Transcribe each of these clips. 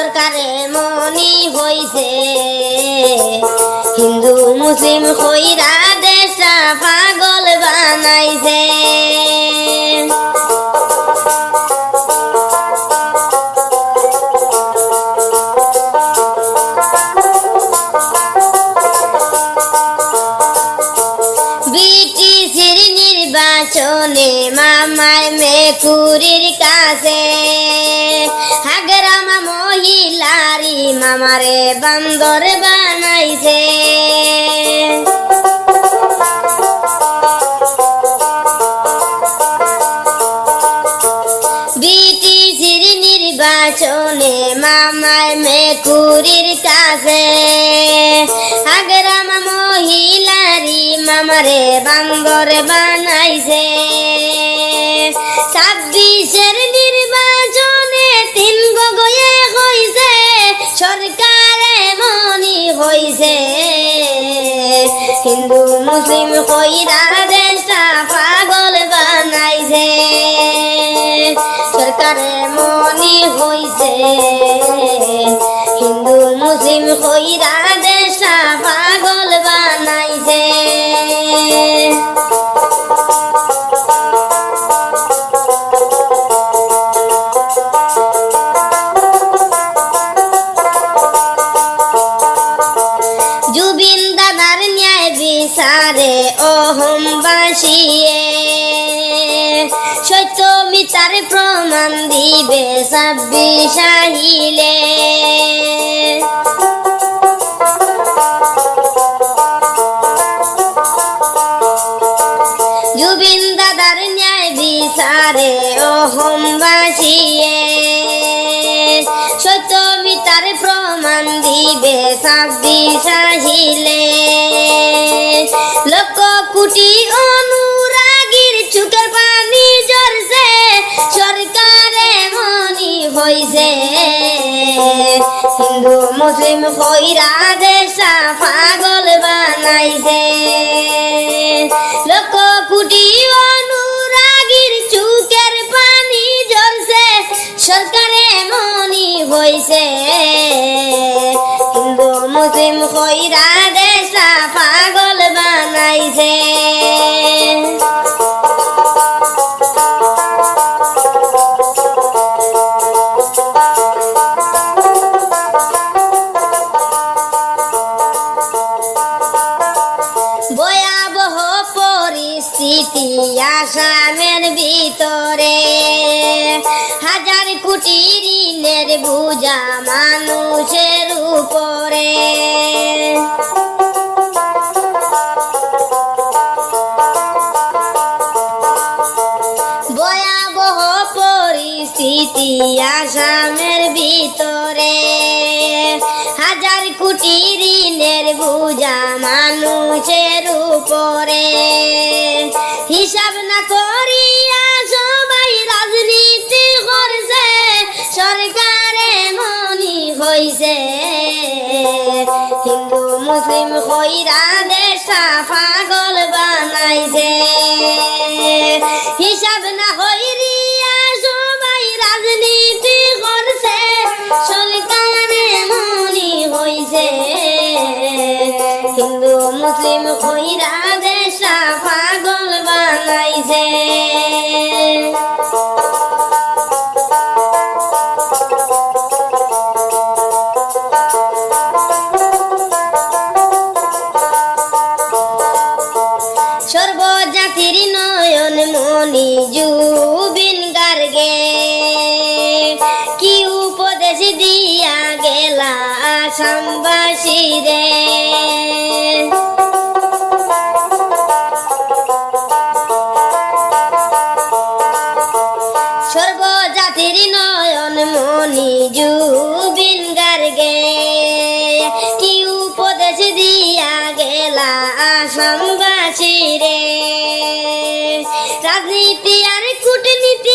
সরকারে মনি হইছে। হিন্দু মুসলিম হইরা দেশা পাগল বানাইছে। নির্বাচনে মামায় মেকুরির কাছে। হাগরামা মহিলারি মামারে বান্দর বানাইছে। নির্বাচনে মামায় মেকুরির কাছে। আগ্রাম মহিলারি মামারে বান্দর বানাইছে। ছাব্বিশের নির্বাচনে তিন গগয়ে হইছে, সরকারে মনি হইছে। হিন্দু, মুসলিম কইরা দেশটা পাগল বানাইছে। সরকারে মনি হইছে, হিন্দু, মুসলিম কইরা দেশটা পাগল বানাইছে। জুবিন দাদার ন্যায় বিচারে অহম বাসিয়ে সত্য মিতার প্রমাণ দিবে জুবিন দাদার ন্যায় বিচারে অহম বাসিয়ে সত্য মিতার প্রমাণ দিবে ছাব্বিশ আহিলে লক্ষ কোটি অনুরাগীর চুকের পানি মুসলিম কইরা দেশা পাগল বানাইছে। লক্ষ কোটি অনুরাগীর চুকের পানি জ্বলছে, সরকারে মনি হইছে। হিন্দু মুসলিম কইরা দেশা পাগল বানাইছে। ভিতরে। হাজার কোটি ঋণের বোঝা মানুষের উপরে। ভয়াবহ পরিস্থিতি আসামের ভিতরে। হাজার কোটি ঋণের বোঝা মানুষের উপরে। হিসাব না করিয়া হইছে। হিন্দু, মুসলিম কইরা দেশা পাগল বানাইছে। হিসাব না হইরিয়া সবাই রাজনীতি করছে। সরকারে মনি হইছে। হিন্দু, মুসলিম কইরা দেশা পাগল বানাইছে। কি উপদেশ দিয়া গেলা আসামবাসী রে? সর্বজাতির নয়ন মনি জুবিন গার্গে, কি উপদেশ দিয়া গেলা আসামবাসী রে? রাজনীতি আর কূটনীতি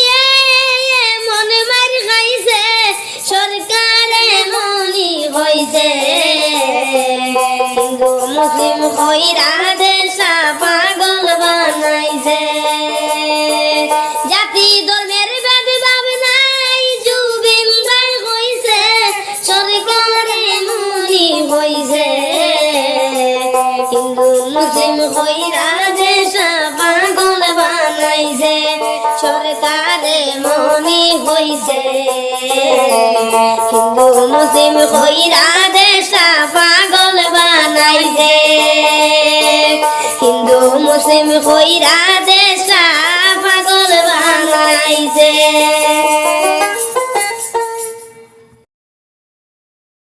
হিন্দু মুসলিম কইরা দেশা পাগল বানাইছে সরকারে মনি হইছে। হিন্দু মুসলিম হইরা দেশা পাগল বানাইছে। হিন্দু মুসলিম হইরা দেশা পাগল বানাইছে।